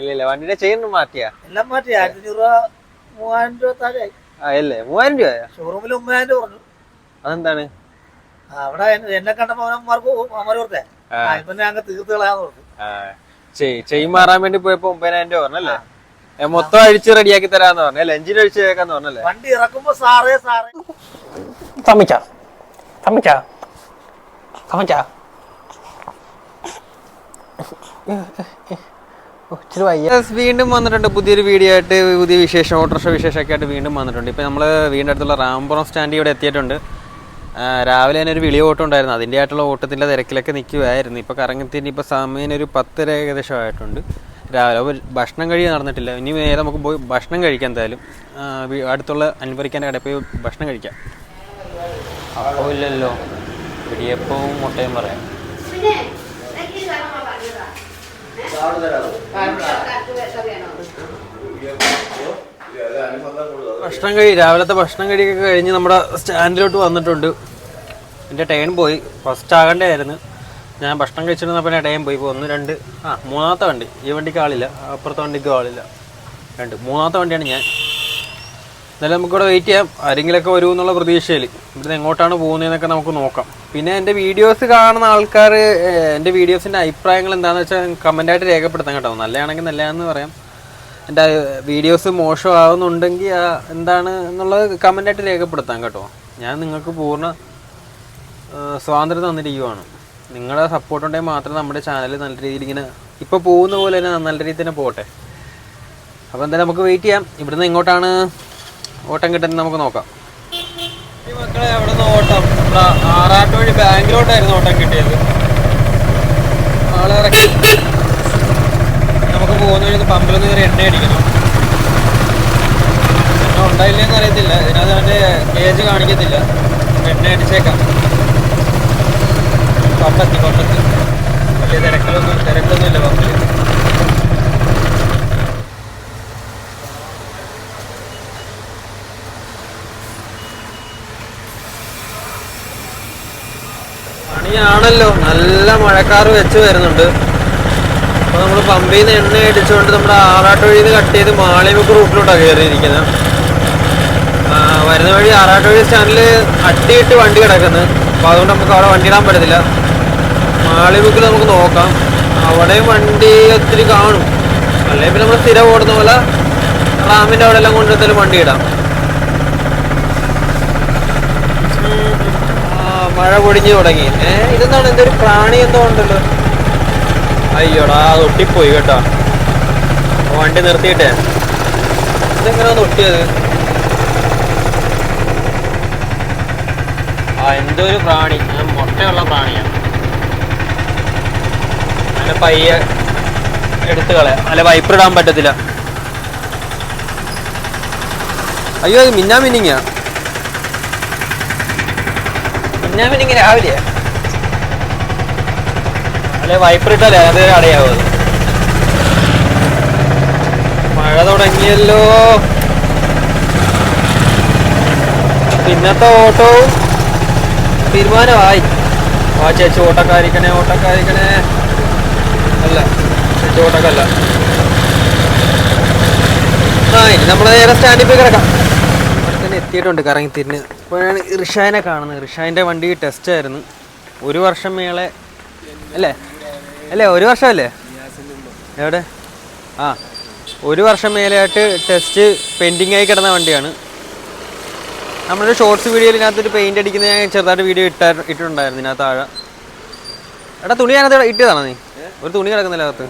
ഇല്ല വണ്ടിയുടെ ചെയിൻ മാറ്റിയാ. എല്ലാം മാറ്റി ആയിരത്തി അഞ്ഞൂറ് രൂപ മൂവായിരം രൂപ താഴെ ആ അല്ലേ മൂവായിരം രൂപയാ? ഷോറൂമിൽ ഒമ്പതിനായിരം രൂപ പറഞ്ഞു അതെന്താണ്? അവിടെ എന്നെ- കണ്ടപ്പോ അവന്മാർക്ക് അമർ കൊടുത്തേ. ആ. ഇപ്പൊ ഞാൻ അങ്ങ് തീർത്ത് പറഞ്ഞു. ആ, ചെയ്- ചെയിൻ മാറാൻ വേണ്ടി പോയപ്പോ ഒമ്പതിനായിരം രൂപ പറഞ്ഞല്ലേ മൊത്തം അഴിച്ച് റെഡിയാക്കി തരാന്ന് പറഞ്ഞല്ലേ എഞ്ചിൻ അഴിച്ച് കേൾക്കാന്ന് പറഞ്ഞല്ലേ? വണ്ടി ഇറക്കുമ്പോ സാറേ സാറേ. തമ്മിച്ച. തമ്മിച്ച. തമ്മിച്ച. വീണ്ടും വന്നിട്ടുണ്ട് പുതിയൊരു വീഡിയോ ആയിട്ട് പുതിയ വിശേഷം ഓട്ടോറിക്ഷ വിശേഷമൊക്കെ ആയിട്ട് വീണ്ടും വന്നിട്ടുണ്ട്. ഇപ്പം നമ്മൾ വീടിന്റെ അടുത്തുള്ള റാംപുറം സ്റ്റാൻഡ് ഇവിടെ എത്തിയിട്ടുണ്ട്. രാവിലെ തന്നെ ഒരു വിളി ഓട്ടം ഉണ്ടായിരുന്നു. അതിന്റെ ആയിട്ടുള്ള ഓട്ടത്തിന്റെ തിരക്കിലൊക്കെ നിൽക്കുമായിരുന്നു ഇപ്പോൾ കറങ്ങത്തിന് ഇപ്പോൾ സമയം ഒരു പത്തര ഏകദേശം ആയിട്ടുണ്ട്. രാവിലെ അപ്പോൾ ഭക്ഷണം കഴിയാൻ നടന്നിട്ടില്ല. ഇനി നേരെ നമുക്ക് പോയി ഭക്ഷണം കഴിക്കാം എന്തായാലും. അടുത്തുള്ള അനുഭവിക്കാൻ കടയിൽ പോയി ഭക്ഷണം കഴിക്കാം. അപ്പോൾ ഇല്ലല്ലോ. ഇടിയപ്പവും മുട്ടയും പറയാം. ഭക്ഷണം കഴി രാവിലത്തെ ഭക്ഷണം കഴിയൊക്കെ കഴിഞ്ഞ് നമ്മുടെ സ്റ്റാൻഡിലോട്ട് വന്നിട്ടുണ്ട്. എന്റെ ടൈം പോയി. ഫസ്റ്റ് ആകണ്ടായിരുന്നു ഞാൻ ഭക്ഷണം കഴിച്ചിരുന്നപ്പോൾ എന്റെ ടൈം പോയി. ഇപ്പോൾ ഒന്ന് രണ്ട് ആ മൂന്നാമത്തെ വണ്ടി. ഈ വണ്ടിക്ക് ആളില്ല. അപ്പുറത്തെ വണ്ടിക്ക് ആളില്ല. രണ്ട്. മൂന്നാമത്തെ വണ്ടിയാണ് ഞാൻ. എന്നാലും നമുക്കിവിടെ വെയിറ്റ് ചെയ്യാം. ആരെങ്കിലുമൊക്കെ വരും എന്നുള്ള പ്രതീക്ഷയിൽ. ഇവിടുന്ന് എങ്ങോട്ടാണ് പോകുന്നതെന്നൊക്കെ നമുക്ക് നോക്കാം. പിന്നെ എന്റെ വീഡിയോസ് കാണുന്ന ആൾക്കാർ എന്റെ വീഡിയോസിന്റെ അഭിപ്രായങ്ങൾ എന്താണെന്ന് വെച്ചാൽ കമന്റായിട്ട് രേഖപ്പെടുത്താൻ കേട്ടോ. നല്ലതാണെങ്കിൽ നല്ലതാണെന്ന് പറയാം. എന്റെ വീഡിയോസ് മോശമാകുന്നുണ്ടെങ്കിൽ എന്താണ് എന്നുള്ളത് കമന്റായിട്ട് രേഖപ്പെടുത്താം കേട്ടോ. ഞാൻ നിങ്ങൾക്ക് പൂർണ സ്വാതന്ത്ര്യം തന്നിരിക്കുവാണ്. നിങ്ങളുടെ സപ്പോർട്ട് ഉണ്ടെങ്കിൽ മാത്രമേ നമ്മുടെ ചാനൽ നല്ല രീതിയിൽ ഇങ്ങനെ ഇപ്പോൾ പോകുന്ന പോലെ തന്നെ നല്ല രീതിയിൽ തന്നെ പോട്ടെ അപ്പോൾ എന്തായാലും നമുക്ക് വെയിറ്റ് ചെയ്യാം. ഇവിടുന്ന് എങ്ങോട്ടാണ്? ഓട്ടം കിട്ടുന്ന നമുക്ക് നോക്കാം. ഈ മക്കളെ അവിടെ നിന്ന് ഓട്ടം. ആറാട്ട് വഴി ബാങ്കിലോട്ടായിരുന്നു ഓട്ടം കിട്ടിയത്. ആളെ ഇറക്കി നമുക്ക് പോകുന്ന വഴി പമ്പിൽ നിന്ന് കയറി എണ്ണ അടിക്കണം. എണ്ണ ഉണ്ടായില്ലെന്ന് അറിയത്തില്ല. ഇതിനകത്ത് അവന്റെ ഗേജ് കാണിക്കത്തില്ല. എണ്ണ അടിച്ചേക്കാം. പമ്പത്തി പമ്പത്തി. വലിയ തിരക്കിലൊന്നും തിരക്കൊന്നുമില്ല പമ്പിൽ. പണിയാണല്ലോ നല്ല മഴക്കാറ് വെച്ച് വരുന്നുണ്ട്. അപ്പൊ നമ്മൾ പമ്പിൽ നിന്ന് എണ്ണ അടിച്ചുകൊണ്ട് നമ്മുടെ ആറാട്ട് വഴിയിൽ നിന്ന് കട്ട് ചെയ്ത് മാളിമുക്ക് റൂട്ടിലോട്ടാണ് കയറിയിരിക്കുന്നത് വരുന്ന വഴി ആറാട്ട് വഴി സ്റ്റാൻഡിൽ അട്ടിയിട്ട് വണ്ടി കിടക്കുന്നത് അപ്പൊ അതുകൊണ്ട് നമുക്ക് അവിടെ വണ്ടി ഇടാൻ പറ്റത്തില്ല. മാളിമുക്കിൽ നമുക്ക് നോക്കാം. അവിടെയും വണ്ടി ഒത്തിരി കാണും. അല്ലെങ്കിൽ പിന്നെ നമ്മൾ സ്ഥിരം ഓടുന്ന പോലെ റാമിന്റെ അവിടെ എല്ലാം കൊണ്ടുവന്നാലും വണ്ടി ഇടാം ആ, മഴ പൊടിഞ്ഞു തുടങ്ങി. ഏ ഇതെന്താണ്? എന്തൊരു പ്രാണി എന്തോ ഉണ്ടല്ലോ. അയ്യോടാ ഒട്ടിപ്പോയി കേട്ടോ. വണ്ടി നിർത്തിയിട്ടേ. ഇതെങ്ങനെയാ ഒട്ടിയത്? ആ എന്തോ ഒരു പ്രാണി മുട്ടയുള്ള പ്രാണിയാണ് അതിന്റെ പയ്യെ എടുത്തു കളയാം അല്ല വൈപ്പർ ഇടാൻ പറ്റത്തില്ല. അയ്യോ മിന്നാ മിന്നിങ്ങാ മിന്നാ ഇങ്ങനെ രാവിലെ? അല്ലെ വൈപ്പർ ഇട്ടാലേ അത് അടയാവും മഴ തുടങ്ങിയല്ലോ. പിന്നത്തെ ഓട്ടോ. തീരുമാനമായി. ആ ചേച്ചി ഓട്ടക്കാരിക്കണേ ഓട്ടക്കാരിക്കണേ. അല്ല ചേച്ചി ഓട്ടക്കല്ല. ആ ഇനി നമ്മൾ നേരെ സ്റ്റാൻഡിൽ പോയി കിടക്കാം. അവിടെ തന്നെ എത്തിയിട്ടുണ്ട് കറങ്ങി തിരിഞ്ഞ്. ഇപ്പോഴാണ് ഇർഷാനെ കാണുന്നത്. ഇർഷാന്റെ വണ്ടി ടെസ്റ്റ് ആയിരുന്നു. ഒരു വർഷം മേളെ അല്ലേ? അല്ലേ? ഒരു വർഷമല്ലേ? എവിടെ? ആ. ഒരു വർഷം മേലെയായിട്ട് ടെസ്റ്റ് പെൻഡിങ് ആയി കിടന്ന വണ്ടിയാണ്. നമ്മുടെ ഷോർട്സ് വീഡിയോയിൽ ഇതിനകത്തൊരു പെയിന്റ് അടിക്കുന്ന ഞാൻ ചെറുതായിട്ട് വീഡിയോ ഇട്ടാ ഇട്ടിട്ടുണ്ടായിരുന്നു ഇതിനകത്ത് താഴെ. എടാ തുണി ഞാനത് ഇട്ടതാണോ നീ? ഒരു തുണി കിടക്കുന്നില്ല അകത്ത്?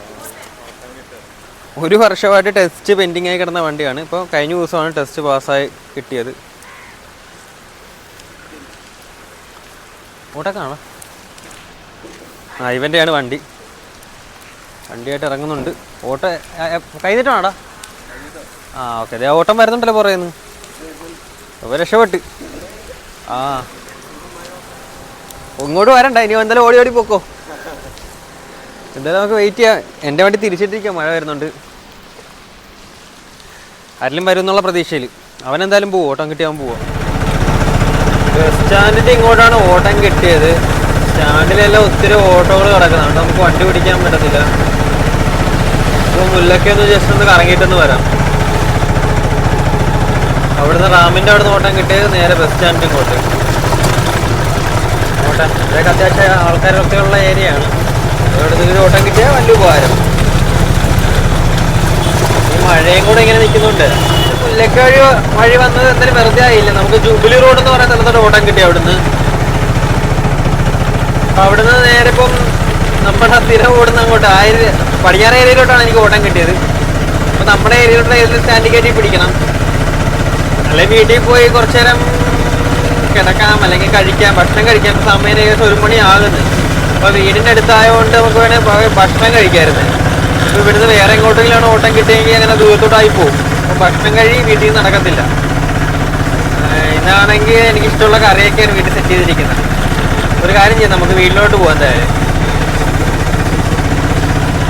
ഒരു വർഷമായിട്ട് ടെസ്റ്റ് പെൻഡിങ് ആയി കിടന്ന വണ്ടിയാണ്. ഇപ്പോൾ കഴിഞ്ഞ ദിവസമാണ് ടെസ്റ്റ് പാസ്സായി കിട്ടിയത്. ഓട്ടെ ആ ഇവന്റെയാണ് വണ്ടി. വണ്ടിയായിട്ട് ഇറങ്ങുന്നുണ്ട്. ഓട്ടോ കഴിഞ്ഞിട്ടാണോ ആ ഓക്കെ. അതെ ഓട്ടം വരുന്നുണ്ടല്ലോ പറയുന്നു അപ്പോൾ രക്ഷപ്പെട്ട്. ആ. ഇങ്ങോട്ട് വരണ്ട. ഇനി എന്തായാലും ഓടി ഓടി പോക്കോ. എന്തായാലും നമുക്ക് വെയിറ്റ് ചെയ്യാം. എന്റെ വണ്ടി തിരിച്ചിട്ടിരിക്കാം. മഴ വരുന്നുണ്ട്. ആരെങ്കിലും വരും എന്നുള്ള പ്രതീക്ഷയിൽ. അവൻ എന്തായാലും പോവും. ഓട്ടം കിട്ടിയാൽ പോവാ പോവാം. സ്റ്റാൻഡിന്റെ ഇങ്ങോട്ടാണ് ഓട്ടം കിട്ടിയത്. സ്റ്റാൻഡിലെല്ലാം ഒത്തിരി ഓട്ടോകൾ കിടക്കുന്നുണ്ട് നമുക്ക് വണ്ടി പിടിക്കാൻ പറ്റത്തില്ല. അപ്പോൾ മുല്ലക്കൊന്ന് ജസ്റ്റ് ഒന്ന് കറങ്ങിയിട്ടൊന്ന് വരാം. അവിടുന്ന് റാമിന്റെ അവിടുന്ന് ഓട്ടം കിട്ടിയത് നേരെ ബസ് സ്റ്റാൻഡിന്റെ ഇങ്ങോട്ട്. ഓട്ടം. ഇവിടെയൊക്കെ അത്യാവശ്യം ആൾക്കാരൊക്കെ ഉള്ള ഏരിയ ആണ് ഒരു ഓട്ടം കിട്ടിയാൽ വലിയ ഉപകാരം. ഈ മഴയും കൂടെ ഇങ്ങനെ നിൽക്കുന്നുണ്ട്. മുല്ലക്ക് വഴി വന്നത് എന്തായാലും വെറുതെ ആയില്ല. നമുക്ക് ജൂബിലി റോഡ് എന്ന് പറയുന്ന സ്ഥലത്തോട്ട് ഓട്ടം കിട്ടി അവിടുന്ന്. അപ്പൊ അവിടുന്ന് നേരെ ഇപ്പം നമ്മുടെ സ്ഥിരം ഓടുന്ന അങ്ങോട്ട് ആ ഏരിയ പടിഞ്ഞാറ് ഏരിയയിലോട്ടാണ് എനിക്ക് ഓട്ടം കിട്ടിയത്. അപ്പൊ നമ്മുടെ ഏരിയയിലുള്ള ഏതെങ്കിലും സ്റ്റാൻഡിൽ കയറ്റി പിടിക്കണം. അല്ലെങ്കിൽ വീട്ടിൽ പോയി കുറച്ചു നേരം കിടക്കാം അല്ലെങ്കിൽ കഴിക്കാം ഭക്ഷണം കഴിക്കാം. ഇപ്പൊ സമയം ഏകദേശം ഒരു മണി ആകുന്നു. അപ്പൊ വീടിന്റെ അടുത്തായതുകൊണ്ട് നമുക്ക് പോയി ഭക്ഷണം കഴിക്കായിരുന്നു. അപ്പൊ ഇവിടുന്ന് വേറെ എങ്ങോട്ടെങ്കിലാണ് ഓട്ടം കിട്ടിയെങ്കിൽ അങ്ങനെ ദൂരത്തോട്ടായി പോകും. ഭക്ഷണം കഴി വീട്ടിൽ നടക്കത്തില്ല. ഇന്നാണെങ്കിൽ എനിക്ക് ഇഷ്ടമുള്ള കറിയൊക്കെയാണ് വീട്ടിൽ സെറ്റ് ചെയ്തിരിക്കുന്നത്. ഒരു കാര്യം ചെയ്യാം നമുക്ക് വീട്ടിലോട്ട് പോകാൻ എന്തായാലും.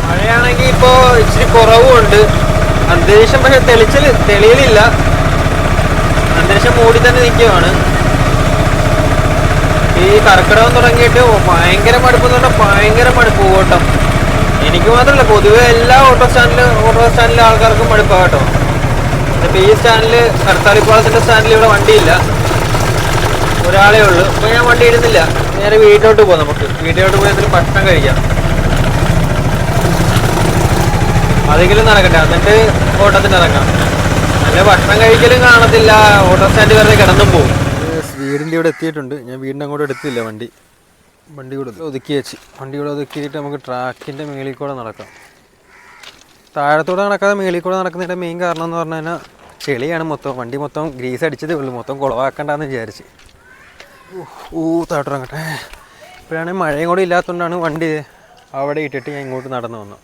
മഴയാണെങ്കിൽ ഇപ്പോൾ ഇച്ചിരി കുറവുമുണ്ട് അന്തരീക്ഷം പക്ഷെ തെളിച്ചിൽ തെളിയലില്ല. അന്തരീക്ഷം മൂടി തന്നെ നിൽക്കുകയാണ്. ഈ കർക്കിടകം തുടങ്ങിയിട്ട് ഭയങ്കര മടുപ്പ് എന്ന് പറഞ്ഞാൽ ഭയങ്കര മടുപ്പ് ഓട്ടം. എനിക്ക് മാത്രമല്ല പൊതുവെ എല്ലാ ഓട്ടോ സ്റ്റാൻഡിലും ഓട്ടോ സ്റ്റാൻഡിലെ ആൾക്കാർക്കും മടുപ്പാണ് കേട്ടോ ഇപ്പൊ ഈ സ്റ്റാൻഡിൽ കർത്താലിപ്പാളത്തിന്റെ സ്റ്റാൻഡിൽ ഇവിടെ വണ്ടിയില്ല. ഒരാളേ ഉള്ളൂ. അപ്പൊ ഞാൻ വണ്ടി ഇടുന്നില്ല നേരെ വീട്ടിലോട്ട് പോകാം നമുക്ക്. വീട്ടിലോട്ട് പോയി എന്തെങ്കിലും ഭക്ഷണം കഴിക്കാം. അതെങ്കിലും നടക്കട്ടെ. എന്നിട്ട് ഓട്ടത്തിന് ഇറങ്ങാം. അല്ലെ ഭക്ഷണം കഴിക്കലും കാണത്തില്ല. ഓട്ടോ സ്റ്റാൻഡ് വെറുതെ കിടന്നും പോകും വീടിന്റെ ഇവിടെ എത്തിയിട്ടുണ്ട്. ഞാൻ വീടിന്റെ അങ്ങോട്ട് എടുത്തില്ല വണ്ടി. വണ്ടി കൂടെ ഒതുക്കി വെച്ച്. വണ്ടി കൂടെ ഒതുക്കിയിട്ട് നമുക്ക് ട്രാക്കിന്റെ മേളിൽ കൂടെ നടക്കാം. താഴത്തൂടെ നടക്കാതെ മേളിൽ കൂടെ നടക്കുന്നതിന്റെ മെയിൻ കാരണം എന്ന് പറഞ്ഞു കഴിഞ്ഞാൽ ചെളിയാണ് മൊത്തം. വണ്ടി മൊത്തം ഗ്രീസ് അടിച്ചതേ ഉള്ളൂ. മൊത്തം കുളവാക്കണ്ടെന്ന് വിചാരിച്ച്. ഊ താട്ടിറങ്ങട്ടെ ഇപ്പോഴാണെങ്കിൽ മഴയും കൂടെ ഇല്ലാത്തതുകൊണ്ടാണ് വണ്ടി അവിടെ ഇട്ടിട്ട് ഞാൻ ഇങ്ങോട്ട് നടന്നു വന്നു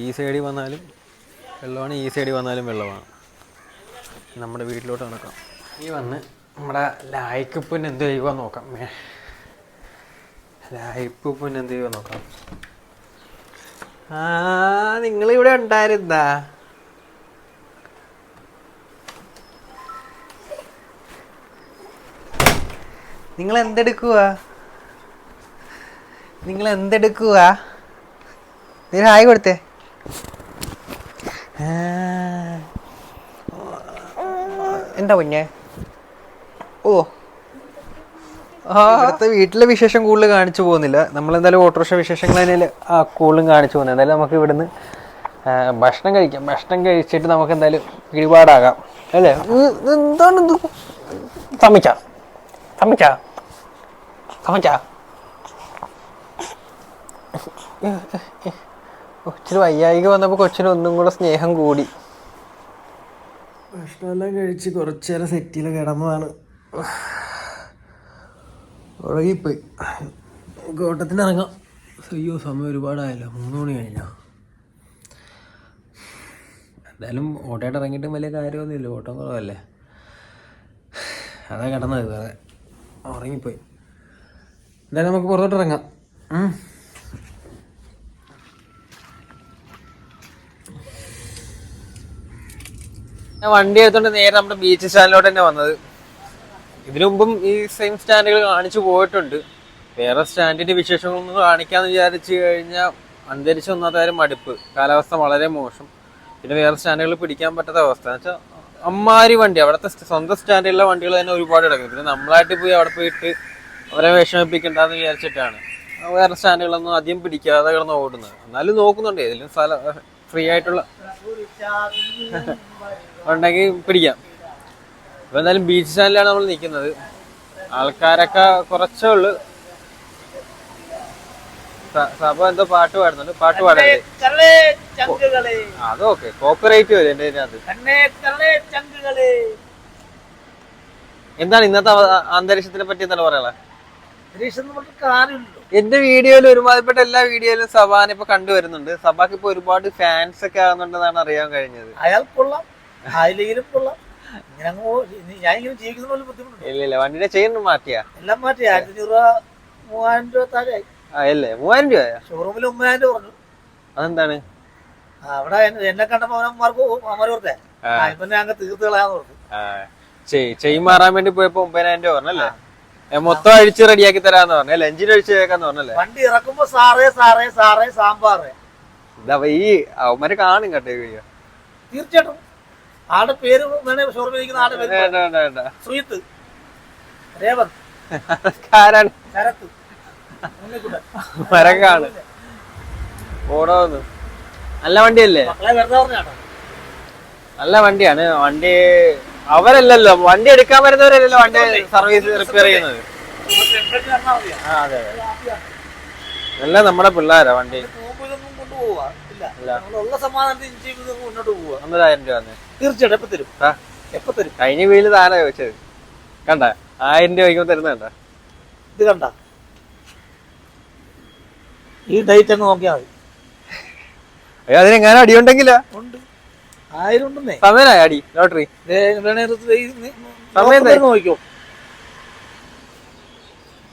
ഈ സൈഡിൽ വന്നാലും വെള്ളമാണ് ഈ സൈഡിൽ വന്നാലും വെള്ളമാണ്. നമ്മുടെ വീട്ടിലോട്ട് നടക്കാം. ഈ വന്ന് നമ്മുടെ ലായ്ക്കുപ്പിന് എന്ത് ചെയ്യുക നോക്കാം. ലായ്ക്കുപ്പിന് എന്ത് ചെയ്യുക നോക്കാം. ആ നിങ്ങളിവിടെ ഉണ്ടായിരുന്നാ? നിങ്ങൾ എന്തെടുക്കുക നിങ്ങൾ എന്തെടുക്കുക നീ ഹായ് കൊടുത്തേ. എന്താ കുഞ്ഞേ ഓ. ഇവിടുത്തെ വീട്ടിലെ വിശേഷം കൂടുതൽ കാണിച്ചു പോകുന്നില്ല. നമ്മൾ എന്തായാലും ഓട്ടോറിക്ഷ വിശേഷങ്ങൾ തന്നെ ആ കൂടുതലും കാണിച്ചു പോകുന്നത്. എന്തായാലും നമുക്ക് ഇവിടുന്ന് ഭക്ഷണം കഴിക്കാം. ഭക്ഷണം കഴിച്ചിട്ട് നമുക്ക് എന്തായാലും പിടിപാടാകാം. അല്ലേ? എന്താണ് ഇത്? സമ്മിച്ച സമ്മിച്ച സമ്മിച്ച കൊച്ചിന് വയ്യായിക വന്നപ്പോൾ കൊച്ചിന് ഒന്നും കൂടെ സ്നേഹം കൂടി. ഭക്ഷണമെല്ലാം കഴിച്ച് കുറച്ചേരം സെറ്റിൽ കിടന്നതാണ്. ഉറങ്ങിപ്പോയി. നമുക്ക് ഓട്ടത്തിന് ഇറങ്ങാം അയ്യോ സമയം ഒരുപാടായല്ലോ. മൂന്ന് മണി കഴിഞ്ഞാ? എന്തായാലും ഓട്ടമായിട്ട് ഇറങ്ങിയിട്ടും വലിയ കാര്യമൊന്നുമില്ല. ഓട്ടം കുറവല്ലേ? അതാ കിടന്നത് വേറെ ഉറങ്ങിപ്പോയി. എന്തായാലും നമുക്ക് പുറത്തോട്ട് ഇറങ്ങാം. വണ്ടി എടുത്തോണ്ട് നേരെ നമ്മുടെ ബീച്ച് സ്റ്റാൻഡിലോട്ട് തന്നെ വന്നത്. ഇതിനു മുമ്പും ഈ സെയിം സ്റ്റാൻഡുകൾ കാണിച്ചു പോയിട്ടുണ്ട്. വേറെ സ്റ്റാൻഡിന്റെ വിശേഷങ്ങളൊന്നും കാണിക്കാന്ന് വിചാരിച്ചു കഴിഞ്ഞാൽ അന്തരീക്ഷം ഒന്നാമത്തെ കാര്യം മടുപ്പ്. കാലാവസ്ഥ വളരെ മോശം. പിന്നെ വേറെ സ്റ്റാൻഡുകൾ പിടിക്കാൻ പറ്റാത്ത അവസ്ഥ. എന്ന് വെച്ചാൽ അമ്മാരി വണ്ടി അവിടുത്തെ സ്വന്തം സ്റ്റാൻഡിലുള്ള വണ്ടികൾ തന്നെ ഒരുപാട് കിടക്കുന്നു. പിന്നെ നമ്മളായിട്ട് പോയി അവിടെ പോയിട്ട് അവരെ വിഷമിപ്പിക്കണ്ടെന്ന് വിചാരിച്ചിട്ടാണ് വേറെ സ്റ്റാൻഡുകളൊന്നും അധികം പിടിക്കാതെ കിടന്ന് ഓടുന്നത്. എന്നാലും നോക്കുന്നുണ്ട്. ഏതെങ്കിലും സ്ഥലം ഫ്രീ ആയിട്ടുള്ള ഉണ്ടെങ്കിൽ പിടിക്കാം. ഇപ്പൊ എന്തായാലും ബീച്ച് സ്റ്റാൻഡിലാണ് നമ്മൾ നിൽക്കുന്നത് ആൾക്കാരൊക്കെ കുറച്ചേ ഉള്ളു. സഭ എന്തോ പാട്ട് പാടുന്നുണ്ട്. പാട്ട് പാടല്ലേ അത് ഓക്കെ. അതൊക്കെ കോപ്പറേറ്റ് വരും എന്റെ ഇതിനകത്ത്. കള്ളേ എന്താണ് ഇന്നത്തെ അന്തരീക്ഷത്തിനെ പറ്റി എന്താണ് പറയാനുള്ളത്? എന്റെ വീഡിയോയിൽ ഒരുമാതിരിപ്പെട്ട എല്ലാ വീഡിയോയിലും സഭാനെ ഇപ്പൊ കണ്ടുവരുന്നുണ്ട് സഭാക്ക് ഇപ്പൊ ഒരുപാട് ഫാൻസ് ഒക്കെ ആകുന്നുണ്ടെന്നാണ് അറിയാൻ കഴിഞ്ഞത്. അയാൾ കൊള്ളാം. കൊള്ളാം. ഞാൻ ജീവിക്കുന്ന പോലെ ബുദ്ധിമുട്ടുണ്ട്. ഇല്ല ഇല്ല വണ്ടിയുടെ ചെയിൻ മാറ്റിയാ. എല്ലാം മാറ്റി ആയിരത്തി അഞ്ഞൂറ് രൂപ മൂവായിരം രൂപ താഴെയായി. അല്ലേ? മൂവായിരം രൂപയാ? ഷോറൂമിൽ ഒമ്പതിനായിരം രൂപ പറഞ്ഞു അതെന്താണ്? അവിടെ എന്നെ- കണ്ടപ്പോ ഇപ്പൊ ഞാൻ തീർത്ത് കളയാന്ന് പറഞ്ഞു. ചെയിൻ മാറാൻ വേണ്ടി പോയപ്പോ ഒമ്പതിനായിരം രൂപ പറഞ്ഞല്ലേ? മൊത്തം അഴിച്ച് റെഡിയാക്കി തരാന്ന് പറഞ്ഞല്ലേ എഞ്ചിൻ അഴിച്ച് കേൾക്കാന്ന് പറഞ്ഞല്ലേ? വണ്ടി ഇറക്കുമ്പോ സാറേ സാറേ സാറേ സാമ്പാറേ. ഇതാ ഈ അവന്മാര് കാണും കേട്ടോ തീർച്ചയായിട്ടും. ആടെ പേര് വേണേ ഷോർമയിലിരിക്കുന്ന ആടെ പേര് സുഹിത്ത് രേവന്ത്. ശരത്ത്. ഉണ്ണിക്കുട്ടൻ. മരം കാണും ഓടോന്ന്. നല്ല വണ്ടിയല്ലേ? നല്ല വണ്ടിയാണ്. വണ്ടി അവരല്ലല്ലോ. വണ്ടി എടുക്കാൻ വരുന്നവരല്ലല്ലോ വണ്ടി സർവീസ് റിപ്പയർ ചെയ്യുന്നത്. അതെ എല്ലാം നമ്മുടെ പിള്ളേരാ വണ്ടി. കൊണ്ടുപോവാ ഇല്ല. നമ്മളുള്ള സമാധാനത്തിൽ ജീവിതം മുന്നോട്ട് പോവുക. ഒന്നരായിരം രൂപ തീർച്ചയായിട്ടും. എപ്പോ തരും? എപ്പോ തരും? കഴിഞ്ഞ വീൽ താനാ ചോദിച്ചത്. കണ്ട? ആയിരം രൂപ തരുന്ന കണ്ട? ഇത് കണ്ട? ഈ ഡേറ്റ് അങ്ങ് നോക്കിയാൽ മതി. അയ്യോ അതിനെങ്ങനെ അടിയുണ്ടെങ്കിലാ ഉണ്ട്. ആയിരം ഉണ്ടെന്നേ. സമയനായി അടി? ലോട്ടറി? സമയം നോക്കിക്കോ.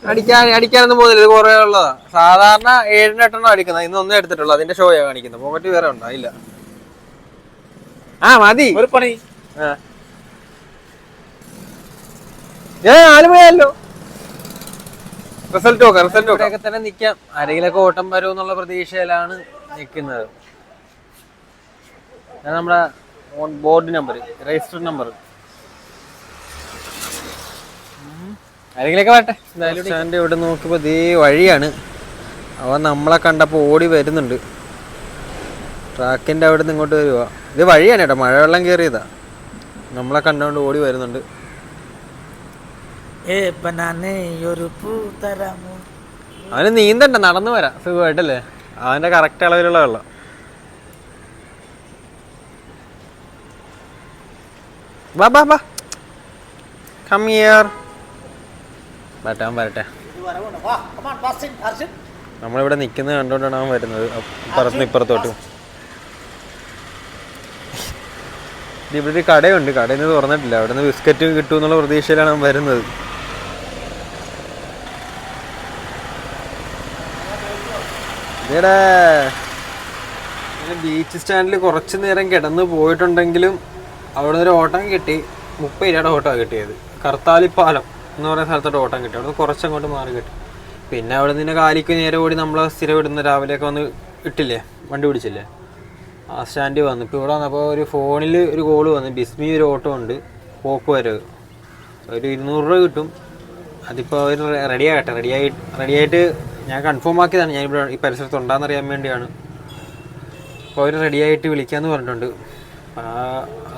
അടിക്കാൻ അടിക്കാനൊന്നും പോകുന്നില്ല. ഇത് കുറെ ഉള്ളതാ. സാധാരണ ഏഴിന് എട്ടെണ്ണം അടിക്കുന്നത്. ഇന്ന് ഒന്നും എടുത്തിട്ടുള്ളൂ. അതിന്റെ ഷോയാ കാണിക്കുന്നത് പോക്കറ്റ് വേറെ ഉണ്ടോ? ഇല്ല. ആ മതി. ഒരു പണി. ഏ ആലുമയല്ലോ റിസൾട്ട് നോക്കാം റിസൾട്ട് നോക്കാം. തന്നെ നിക്കാം. ആരെങ്കിലൊക്കെ ഓട്ടം വരും എന്നുള്ള പ്രതീക്ഷയിലാണ് നിൽക്കുന്നത് നമ്മുടെ ബോർഡ് നമ്പർ രജിസ്റ്റർ നമ്പർ ആരെങ്കിലൊക്കെ വരട്ടെ. എന്തായാലും ഇവിടെ നോക്കുമ്പോ ഇതേ വഴിയാണ്. അവ നമ്മളെ കണ്ടപ്പോ ഓടി വരുന്നുണ്ട്. ട്രാക്കിന്റെ അവിടെ നിന്ന് ഇങ്ങോട്ട് വരുവാ. ഇത് വഴിയാണ് കേട്ടോ. മഴവെള്ളം കയറിയതാ നമ്മളെ കണ്ടുകൊണ്ട് ഓടി വരുന്നുണ്ട്. അവന് നീന്തണ്ട. നടന്നു വരാം. സുഖമായിട്ടല്ലേ? അവന്റെ കറക്റ്റ് അളവിലുള്ള വെള്ളം. വാ ബാ ബാ കം ഹിയർ വരട്ടെ അവൻ വരട്ടെ. നമ്മളിവിടെ നിൽക്കുന്നത് കണ്ടുകൊണ്ടാണ് അവൻ വരുന്നത്. ഇപ്പുറത്ത് ഇപ്പുറത്തോട്ട്. ഇവിടെ ഒരു കടയുണ്ട്. കടയിൽ നിന്ന് തുറന്നിട്ടില്ല. അവിടെ നിന്ന് ബിസ്ക്കറ്റ് കിട്ടും എന്നുള്ള പ്രതീക്ഷയിലാണ് അവൻ വരുന്നത്. ബീച്ച് സ്റ്റാൻഡിൽ കുറച്ച് നേരം കിടന്ന് പോയിട്ടുണ്ടെങ്കിലും അവിടെ നിന്ന് ഒരു ഓട്ടം കിട്ടി. മുപ്പത് രൂപയുടെ ഓട്ടമാണ് കിട്ടിയത്. കർത്താലിപ്പാലം എന്ന് പറയുന്ന സ്ഥലത്തോട്ട് ഓട്ടം കിട്ടി. അവിടെ നിന്ന് കുറച്ചങ്ങോട്ട് മാറി കിട്ടി. പിന്നെ അവിടെ നിന്ന് കാലിക്ക് നേരെ ഓടി നമ്മൾ സ്ഥിരം ഇടുന്ന രാവിലെയൊക്കെ വന്ന് ഇട്ടില്ലേ? വണ്ടി പിടിച്ചില്ലേ? ആ സ്റ്റാൻഡിൽ വന്നു. ഇപ്പോൾ ഇവിടെ വന്നപ്പോൾ ഒരു ഫോണിൽ ഒരു കോൾ വന്നു. ബിസ്മി ഒരു ഓട്ടോ ഉണ്ട്. പോക്ക് വരവ്. ഒരു ഇരുന്നൂറ് രൂപ കിട്ടും. അതിപ്പോൾ അവർ റെഡി ആകട്ടെ. റെഡി ആയി റെഡി ആയിട്ട് ഞാൻ കൺഫേം ആക്കിയതാണ്. ഞാൻ ഇവിടെ ഈ പരിസരത്ത് ഉണ്ടാകുന്ന അറിയാൻ വേണ്ടിയാണ്. അപ്പോൾ അവർ റെഡി ആയിട്ട് വിളിക്കാമെന്ന് പറഞ്ഞിട്ടുണ്ട്.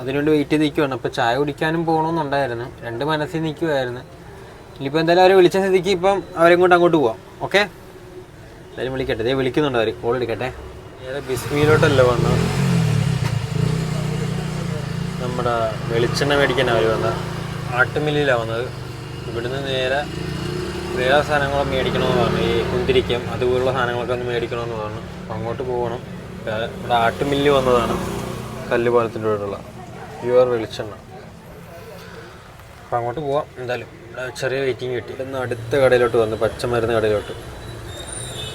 അതിനുവേണ്ടി വെയിറ്റ് ചെയ്ത് നിൽക്കുവാണ് അപ്പോൾ ചായ കുടിക്കാനും പോകണമെന്നുണ്ടായിരുന്നു രണ്ട് മനസ്സിൽ നിൽക്കുമായിരുന്നു ഇനിയിപ്പോൾ എന്തായാലും അവരെ വിളിച്ച സ്ഥിതിക്ക് ഇപ്പം അവരെ കൊണ്ട് അങ്ങോട്ട് പോവാം. ഓക്കെ? എന്തായാലും വിളിക്കട്ടെ. ദേ വിളിക്കുന്നുണ്ട് അവർ കോൾ എടുക്കട്ടെ. നേരെ ബിസ്മിയിലോട്ടല്ല വന്നു? നമ്മുടെ വെളിച്ചെണ്ണ മേടിക്കാൻ അവർ വന്ന. ആട്ടുമില്ലിലാണ് വന്നത്. ഇവിടുന്ന് നേരെ വേറെ സാധനങ്ങളും മേടിക്കണമെന്ന് പറഞ്ഞു. ഈ കുന്തിരിക്കം അതുപോലുള്ള സാധനങ്ങളൊക്കെ ഒന്ന് മേടിക്കണമെന്ന് പറഞ്ഞു. അപ്പം അങ്ങോട്ട് പോകണം. ഇവിടെ ആട്ടുമില്ല് വന്നതാണ്. കല്ലുപാലത്തിന്റെ കൂടെയുള്ള പ്യുവർ വെളിച്ചെണ്ണ. അപ്പം അങ്ങോട്ട് പോവാം എന്തായാലും. ചെറിയ വെയിറ്റിംഗ് കിട്ടി. ഇന്ന് അടുത്ത കടയിലോട്ട് വന്നു പച്ചമരുന്ന് കടയിലോട്ട്.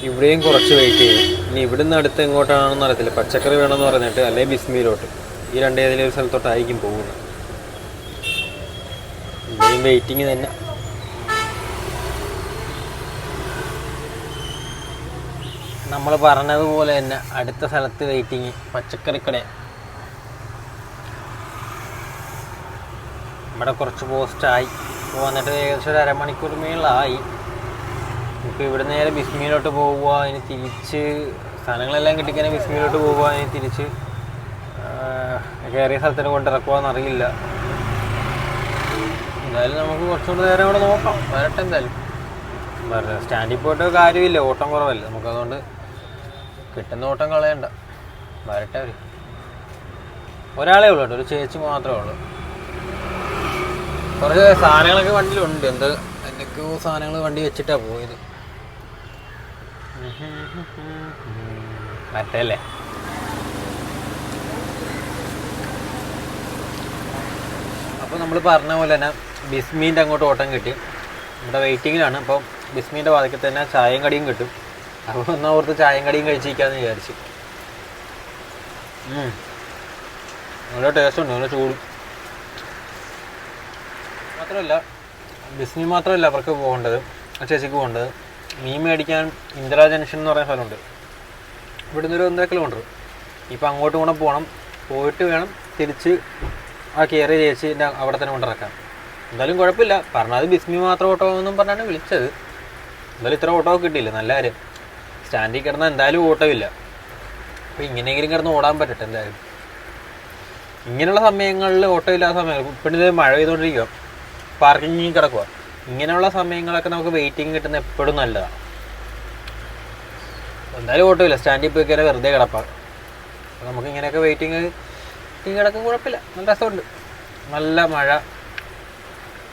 ഇവിടെയും കുറച്ച് വെയിറ്റ് ചെയ്യും ഇനി ഇവിടുന്ന് അടുത്ത് എങ്ങോട്ടാണെന്ന് അറിയത്തില്ല. പച്ചക്കറി വേണമെന്ന് പറഞ്ഞിട്ട് അല്ലെങ്കിൽ ബിസ്മിയിലോട്ട് ഈ രണ്ട് ഒരു സ്ഥലത്തോട്ടായിരിക്കും പോകുന്നത്. ഇവിടെയും വെയിറ്റിംഗ് തന്നെ. നമ്മൾ പറഞ്ഞതുപോലെ തന്നെ അടുത്ത സ്ഥലത്ത് വെയിറ്റിംഗ് പച്ചക്കറി കട. ഇവിടെ കുറച്ച് പോസ്റ്റായി ഇപ്പോൾ വന്നിട്ട് ഏകദേശം ഒരു അരമണിക്കൂർ മേളിലായി ഇപ്പോൾ ഇവിടെ നേരെ ബിസ്മിയിലോട്ട് പോവുക അതിന് തിരിച്ച് സാധനങ്ങളെല്ലാം കിട്ടിക്കഴിഞ്ഞാൽ ബിസ്മിയിലോട്ട് പോവുക അതിന് തിരിച്ച് കയറിയ സ്ഥലത്തിന് കൊണ്ടിറക്കുവാന്ന് അറിയില്ല. എന്തായാലും നമുക്ക് കുറച്ചുകൂടി നേരം ഇവിടെ നോക്കാം. വരട്ടെ എന്തായാലും. സ്റ്റാൻഡിൽ പോയിട്ട് കാര്യമില്ല ഓട്ടം കുറവല്ല. നമുക്കതുകൊണ്ട് കിട്ടുന്ന ഓട്ടം കളയണ്ട. വരട്ടെ അവർ ഒരാളേ ഉള്ളൂ കേട്ടോ ഒരു ചേച്ചി മാത്രമേ ഉള്ളൂ. കുറച്ച് സാധനങ്ങളൊക്കെ വണ്ടിയിലുണ്ട്. എന്ത് എന്തൊക്കെയോ സാധനങ്ങൾ വണ്ടി വെച്ചിട്ടാ പോയത്. മറ്റല്ലേ? അപ്പോൾ നമ്മൾ പറഞ്ഞ പോലെ തന്നെ ബിസ്മീന്റെ അങ്ങോട്ട് ഓട്ടം കിട്ടി. ഇവിടെ വെയിറ്റിങ്ങിലാണ്. അപ്പോൾ ബിസ്മീന്റെ വാതിക്കൽ തന്നെ ചായയും കടിയും കിട്ടും. അപ്പോൾ ഒന്നാ ഓർത്ത് ചായയും കടിയും കഴിച്ചിരിക്കാമെന്ന് വിചാരിച്ചു. നല്ല ടേസ്റ്റ് ഉണ്ട്. നല്ല ചൂട്. മാത്രമല്ല ബിസ്മി മാത്രമല്ല അവർക്ക് പോകേണ്ടത് ചേച്ചിക്ക് പോകേണ്ടത്. മീൻ മേടിക്കാൻ ഇന്ദിരാ ജംഗ്ഷൻ എന്ന് പറയുന്ന സ്ഥലമുണ്ട്. ഇവിടുന്ന് ഒരു ഒന്നര കിലോമീറ്റർ ഇപ്പം അങ്ങോട്ട് കൂടെ പോകണം. പോയിട്ട് വേണം തിരിച്ച് ആ കയറി ചേച്ചി അവിടെ തന്നെ കൊണ്ടിറക്കാം എന്തായാലും കുഴപ്പമില്ല. പറഞ്ഞത് ബിസ്മി മാത്രം ഓട്ടോ എന്നും പറഞ്ഞാണ് വിളിച്ചത്. എന്തായാലും ഇത്ര ഓട്ടോ കിട്ടിയില്ല? നല്ല കാര്യം. സ്റ്റാൻഡിൽ കിടന്നാൽ എന്തായാലും ഓട്ടോ ഇല്ല. അപ്പോൾ ഇങ്ങനെയെങ്കിലും കിടന്ന് ഓടാൻ പറ്റട്ടെ എന്തായാലും. ഇങ്ങനെയുള്ള സമയങ്ങളിൽ ഓട്ടോ ഇല്ലാത്ത സമയങ്ങൾ ഇപ്പം ഇത് മഴ പെയ്തുകൊണ്ടിരിക്കുക പാർക്കിങ്ങിൽ കിടക്കുക ഇങ്ങനെയുള്ള സമയങ്ങളൊക്കെ നമുക്ക് വെയിറ്റിംഗ് കിട്ടുന്ന എപ്പോഴും നല്ലതാണ് എന്തായാലും ഇല്ല സ്റ്റാൻഡിൽ പോയി കയറി വെറുതെ കിടപ്പാണ് നമുക്ക് ഇങ്ങനെയൊക്കെ വെയിറ്റിംഗ് വെയിറ്റിംഗ് കിടക്കും കുഴപ്പമില്ല. നല്ല രസമുണ്ട്. നല്ല മഴ.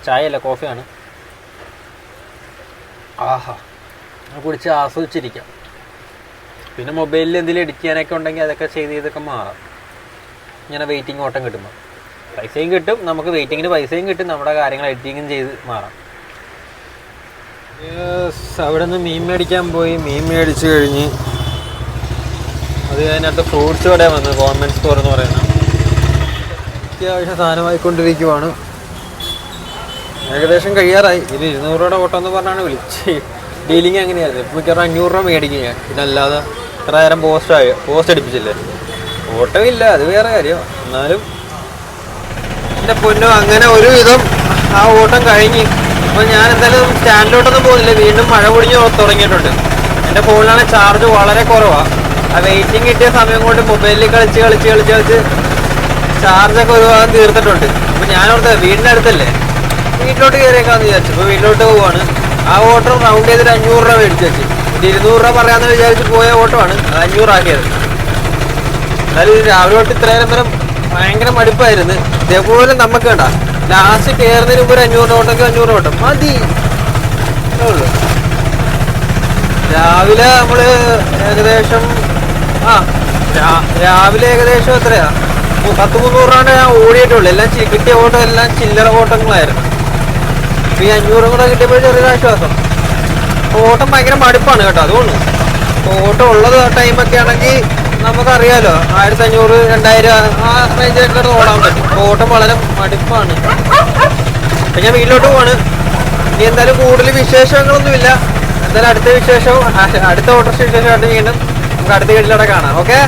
ചായയല്ല? കോഫിയാണ്. ആഹാ. കുടിച്ച് ആസ്വദിച്ചിരിക്കാം. പിന്നെ മൊബൈലിൽ എന്തെങ്കിലും എഡിറ്റ് ചെയ്യാനൊക്കെ ഉണ്ടെങ്കിൽ അതൊക്കെ ചെയ്ത് ചെയ്തൊക്കെ മാറാം. ഇങ്ങനെ വെയിറ്റിംഗ് ഓട്ടം കിട്ടുമ്പോൾ പൈസയും കിട്ടും നമുക്ക് വെയിറ്റിങ്ങിന് പൈസയും കിട്ടും നമ്മുടെ കാര്യങ്ങൾ എഡിറ്റിങ്ങും ചെയ്ത് മാറാം. അവിടെ നിന്ന് മീൻ മേടിക്കാൻ പോയി മീൻ മേടിച്ച് കഴിഞ്ഞ് അത് കഴിഞ്ഞിട്ട് ഫ്രൂട്ട്സ് കടയിൽ വന്നു ഗവൺമെന്റ് സ്റ്റോർ എന്ന് പറയുന്ന അത്യാവശ്യം സാധനമായിക്കൊണ്ടിരിക്കുവാണ്. ഏകദേശം കഴിയാറായി. ഇത് ഇരുന്നൂറ് രൂപയുടെ ഓട്ടം എന്ന് പറഞ്ഞാണ് വിളിച്ച് ഡീലിങ് എങ്ങനെയായിരുന്നു? ഇപ്പം മിക്കവാറും അഞ്ഞൂറ് രൂപ മേടിക്കും ഞാൻ. ഇതല്ലാതെ ഇത്ര നേരം പോസ്റ്റ് ആയി പോസ്റ്റ് അടിപ്പിച്ചില്ലേ? ഓട്ടമില്ല അത് വേറെ കാര്യം. എന്നാലും എന്റെ പൊന്നും അങ്ങനെ ഒരു വിധം ആ ഓട്ടം കഴിഞ്ഞ്. അപ്പോൾ ഞാൻ എന്തായാലും സ്റ്റാൻഡിലോട്ടൊന്നും പോകുന്നില്ല. വീണ്ടും മഴ പൊടിഞ്ഞ് തുടങ്ങിയിട്ടുണ്ട്. എന്റെ ഫോണിലാണ് ചാർജ് വളരെ കുറവാണ് ആ വെയിറ്റിംഗ് കിട്ടിയ സമയം കൊണ്ട് മൊബൈലിൽ കളിച്ച് കളിച്ച് കളിച്ച് കളിച്ച് ചാർജൊക്കെ ഒരു ഭാഗം തീർത്തിട്ടുണ്ട്. അപ്പോൾ ഞാനോർത്ത് വീടിന്റെ അടുത്തല്ലേ? വീട്ടിലോട്ട് കയറിയേക്കാന്ന് വിചാരിച്ചു. അപ്പോൾ വീട്ടിലോട്ട് പോവാണ്. ആ ഓട്ടം റൗണ്ട് ചെയ്തിട്ട് അഞ്ഞൂറ് രൂപ മേടിച്ച് വെച്ച്. ഒരു ഇരുന്നൂറ് രൂപ പറയാമെന്ന് വിചാരിച്ച് പോയ ഓട്ടമാണ്. അത് അഞ്ഞൂറാക്കിയത്. എന്നാലും രാവിലെ തൊട്ട് ഇത്രയും നേരം ഭയങ്കര മടുപ്പായിരുന്നു. ഇതേപോലെ നമുക്ക് വേണ്ട ലാസ്റ്റ് കയറുന്നതിന് മുമ്പ് ഒരു അഞ്ഞൂറ് ഓട്ടൊക്കെ അഞ്ഞൂറ് ഓട്ടം മതി. രാവിലെ നമ്മൾ ഏകദേശം ആ രാവിലെ ഏകദേശം എത്രയാ? പത്ത് മുന്നൂറ് രൂപ ഞാൻ ഓടിയിട്ടുള്ളൂ. എല്ലാം കിട്ടിയ ഓട്ടം എല്ലാം ചില്ലറ ഓട്ടങ്ങളായിരുന്നു. ഈ അഞ്ഞൂറും കൂടെ കിട്ടിയപ്പോൾ ചെറിയൊരു ആശ്വാസം. ഓട്ടം ഭയങ്കര മടുപ്പാണ് കേട്ടോ അതുകൊണ്ട്. ഓട്ടം ഉള്ളത് ടൈമൊക്കെ ആണെങ്കിൽ നമുക്കറിയാലോ ആയിരത്തി അഞ്ഞൂറ് രണ്ടായിരം ആ റേഞ്ചിലൊക്കെ ഓടാൻ പറ്റും. ഓട്ടം വളരെ മടുപ്പാണ്. ഞാൻ വീട്ടിലോട്ട് പോവാണ്. ഇനി എന്തായാലും കൂടുതൽ വിശേഷങ്ങളൊന്നുമില്ല. എന്തായാലും അടുത്ത വിശേഷവും അടുത്ത ഓട്ടർ വിശേഷമായിട്ട് വീണ്ടും നമുക്ക് അടുത്ത വീട്ടിലൂടെ കാണാം. ഓക്കെ